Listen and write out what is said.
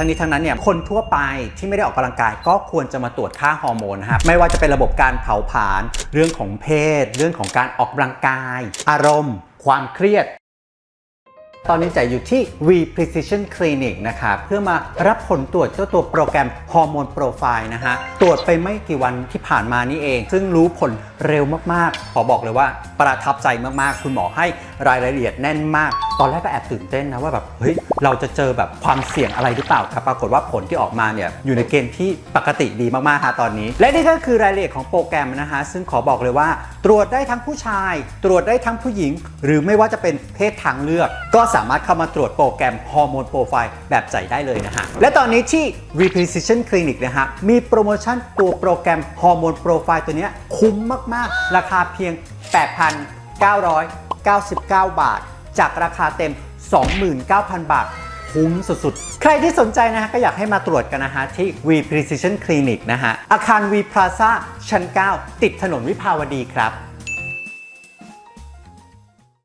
ทั้งนี้ทั้งนั้นเนี่ยคนทั่วไปที่ไม่ได้ออกกำลังกายก็ควรจะมาตรวจค่าฮอร์โมนนะครับไม่ว่าจะเป็นระบบการเผาผลาญเรื่องของเพศ เรื่องของการออกกำลังกาย อารมณ์ ความเครียดตอนนี้จะอยู่ที่ V Precision Clinic นะคะเพื่อมารับผลตรวจเจ้าตัวโปรแกรมฮอร์โมนโปรไฟล์นะฮะ ตรวจไปไม่กี่วันที่ผ่านมานี่เอง ซึ่งรู้ผลเร็วมาก ๆ ขอบอกเลยว่าประทับใจมาก ๆ คุณหมอให้รายละเอียดแน่นมาก ตอนแรกก็แอบตื่นเต้นนะว่าแบบเฮ้ยเราจะเจอแบบความเสี่ยงอะไรหรือเปล่าครับปรากฏว่าผลที่ออกมาเนี่ยอยู่ในเกณฑ์ที่ปกติดีมากๆฮะตอนนี้ และนี่ก็คือรายละเอียดของโปรแกรมนะฮะซึ่งขอบอกเลยว่า ตรวจได้ทั้งผู้ชาย ตรวจได้ทั้งผู้หญิง หรือไม่ว่าจะเป็นเพศทางเลือก ก็สามารถเข้ามาตรวจโปรแกรมฮอร์โมนโปรไฟล์แบบใจได้เลยนะฮะและตอนนี้ที่ v p r e c i s i o n Clinic นะฮะมีโปรโมชั่นตัวโปรแกรมฮอร์โมนโปรไฟล์ตัวนี้คุ้มมากๆ ราคาเพียง 8,999 บาท จากราคาเต็ม 29,000 บาท คุ้มสุดๆ ใครที่สนใจนะฮะก็อยากให้มาตรวจกันนะฮะที่ V Precision Clinic นะฮะอาคาร V Plaza ชั้น 9 ติดถนนวิภาวดีครับ